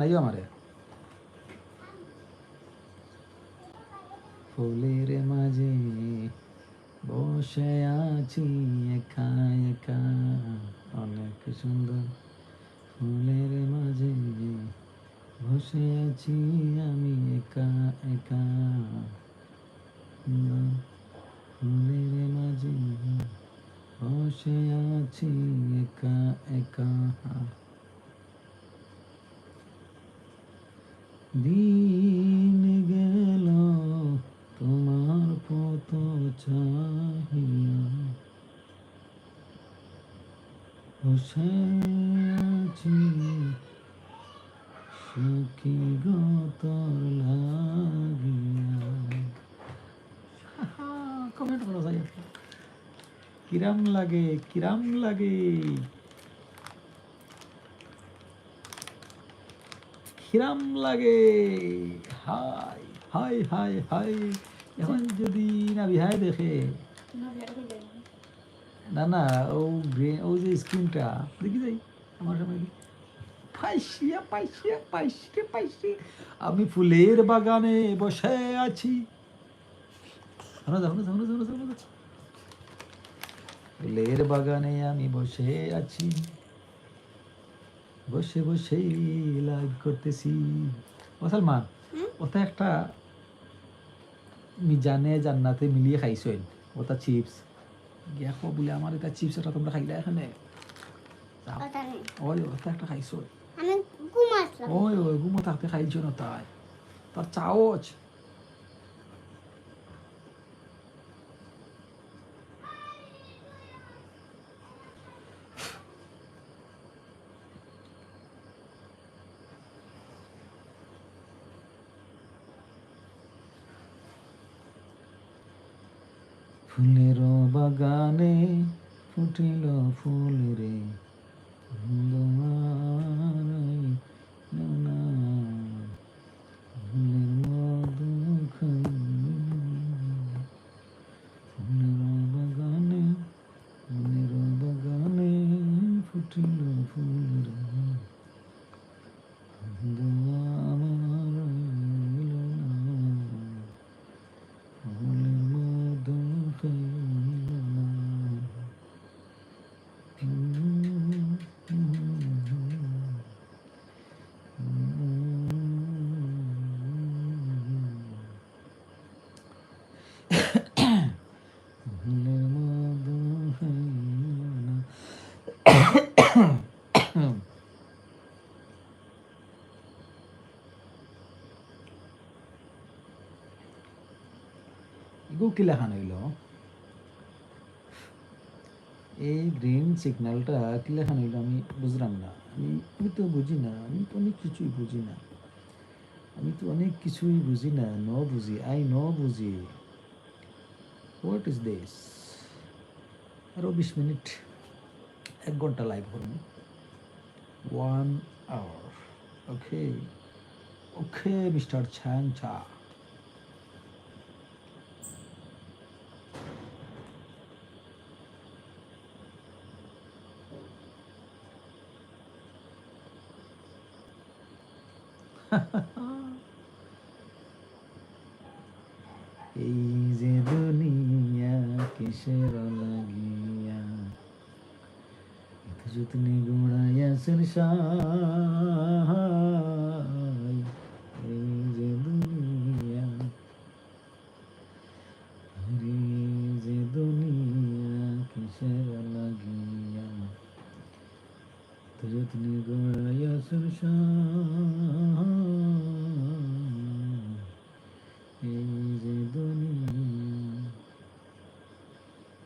আইও আমারে ফুলের মাঝে বসে আছি একা একা অনেক সুন্দর ফুলের মাঝে বসে আছি আমি একা একা ফুলের মাঝে বসে আছি একা একা দিন গেল তোমার পত চাহিয়া। বসে সখী গতর লাগিয়া। কমেন্ট করো যাই কিরাম লাগে কিরাম লাগে। কিরাম লাগে। Hi hi hi hi. এখন যদি না বিহায় দেখে। না না, ও ও যে স্ক্রিনটা দেখি যাই, আমার দেখি। পাইসিয়া পাইসিয়া পাইসিয়া পাইসি আমি ফুলের বাগানে বসে আছি। ফুলের বাগানে আমি বসে আছি। বসে বসেই লাইভ করতেছি। ও সালমান ওটা একটা মিজানে জান্নাতে মিলিয়ে খাইছেন ওটা চিপস গিয়া খো বলে আমার এটা চিপস এটা তোমরা খাইলা এখানে। ওই ওটা একটা খাইছো। ওই ওই গুমো থাকতে খাইছো না তাই। তার চাওচ। ফুলের বাগানে ফুটিল ফুল রে। ইগো কি লেখানো হইল। এই গ্রিন সিগন্যালটা কি লেখানো হইল আমি বুঝলাম না। আমি আমি তো বুঝি না, আমি তো অনেক কিছুই বুঝি না। আমি তো অনেক কিছুই বুঝি না, ন বুঝি, আই ন বুঝি। হোয়াট ইজ দিস আরও বিশ মিনিট, এক ঘণ্টা লাইভ করুন। One hour okay okay mister ছ্যাং চা এই কিসের লাগিয়া যতনি গোড়াইয়া সাই এই যে দুনিয়া আরে যে দুনিয়া কিসের লাগিয়া যতনি গোড়াইয়া সাই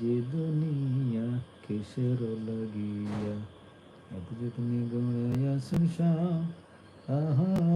যে দুনিয়া কিসের লাগিয়া এত যে তুমি গড়াইয়া সংসার আহা